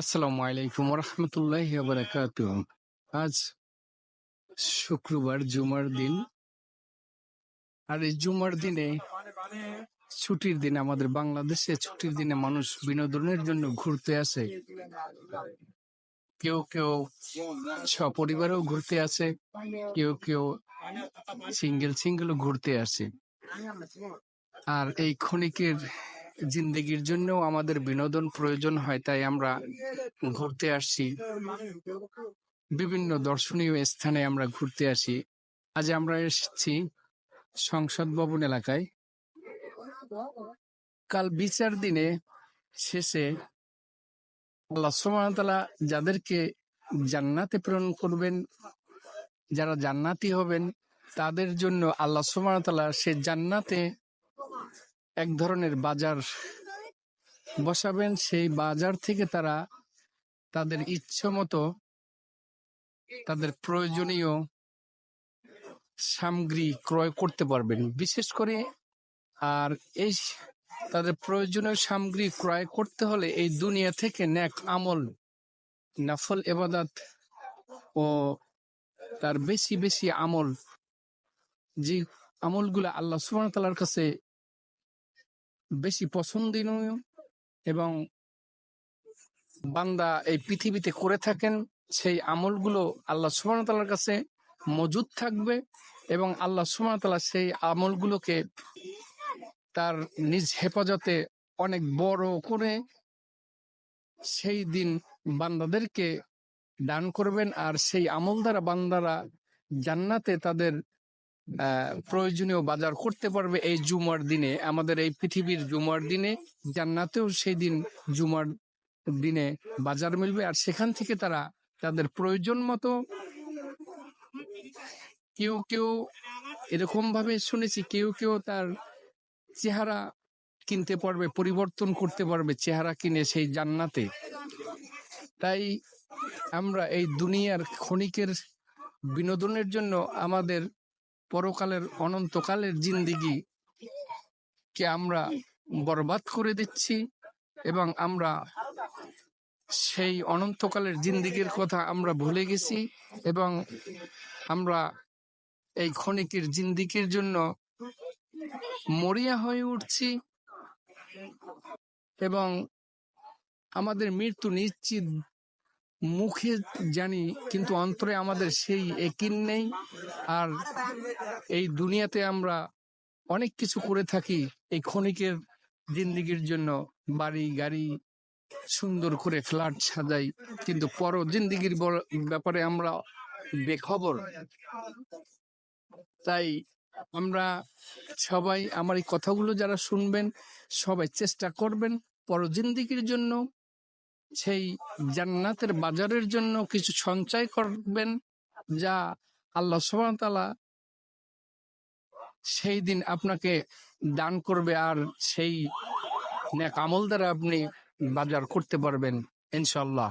আসসালামু আলাইকুম রহমতুল্লাহ বারাকাত আজ শুক্রবার, জুমার দিন। আর এই জুমার দিনে ছুটির দিন, আমাদের বাংলাদেশে ছুটির দিনে মানুষ বিনোদনের জন্য ঘুরতে আসে। কেউ কেউ সপরিবারেও ঘুরতে আসে, কেউ কেউ সিঙ্গেল সিঙ্গেলও ঘুরতে আসে। আর এই ক্ষণিকের জিন্দগির জন্য আমাদের বিনোদন প্রয়োজন হয়, তাই আমরা ঘুরতে আসছি। বিভিন্ন দর্শনীয় স্থানে আমরা ঘুরতে আসি। আজ আমরা এসেছি সংসদ ভবন এলাকায়। কাল বিচার দিনে শেষে আল্লাহ সুবহানাহু যাদেরকে জান্নাতে প্রেরণ করবেন, যারা জান্নাতি হবেন, তাদের জন্য আল্লাহ সুবহানাহু সে জান্নাতে এক ধরনের বাজার বসাবেন, সেই বাজার থেকে তারা তাদের ইচ্ছে মতো তাদের প্রয়োজনীয় সামগ্রী ক্রয় করতে পারবেন। বিশেষ করে আর এই তাদের প্রয়োজনীয় সামগ্রী ক্রয় করতে হলে এই দুনিয়া থেকে ন্যাক আমল, নাফল এবাদাত ও তার বেশি বেশি আমল, যে আমলগুলো আল্লাহ সুবহানাহু তাআলার কাছে বেশি পছন্দনীয় এবং বান্দা এই পৃথিবীতে করে থাকেন, সেই আমলগুলো আল্লাহ ওয়া কাছে মজুদ থাকবে এবং আল্লাহ ওয়া সেই আমলগুলোকে তার নিজ হেফাজতে অনেক বড় করে সেই দিন বান্দাদেরকে দান করবেন আর সেই আমল দ্বারা বান্দারা জান্নাতে তাদের প্রয়োজনীয় বাজার করতে পারবে এই জুমার দিনে। আমাদের এই পৃথিবীর জুমার দিনে, জান্নাতেও সেই দিন জুমার দিনে বাজার মিলবে। আর সেখান থেকে তারা তাদের প্রয়োজন মতো কেউ কেউ এরকম ভাবে শুনেছি, কেউ কেউ তার চেহারা কিনতে পারবে, পরিবর্তন করতে পারবে, চেহারা কিনে সেই জান্নাতে। তাই আমরা এই দুনিয়ার ক্ষণিকের বিনোদনের জন্য আমাদের পরকালের অনন্তকালের জিন্দিগি কে আমরা বরবাদ করে দিচ্ছি এবং আমরা সেই অনন্তকালের জিন্দিগির কথা আমরা ভুলে গেছি এবং আমরা এই ক্ষণিকের জিন্দিগির জন্য মরিয়া হয়ে উঠছি এবং আমাদের মৃত্যু নিশ্চিত মুখে জানি, কিন্তু অন্তরে আমাদের সেই একিন নেই। আর এই দুনিয়াতে আমরা অনেক কিছু করে থাকি এই ক্ষণিকের জিন্দিগির জন্য। বাড়ি, গাড়ি সুন্দর করে ফ্ল্যাট সাজাই, কিন্তু পর জিন্দিগির ব্যাপারে আমরা বেখবর। তাই আমরা সবাই আমার এই কথাগুলো যারা শুনবেন, সবাই চেষ্টা করবেন পর জিন্দিগির জন্য সেই জান্নাতের বাজারের জন্য কিছু সঞ্চয় করবেন, যা আল্লাহ সুবাহতালা সেই দিন আপনাকে দান করবে আর সেই নেক আমল দ্বারা আপনি বাজার করতে পারবেন ইনশাল্লাহ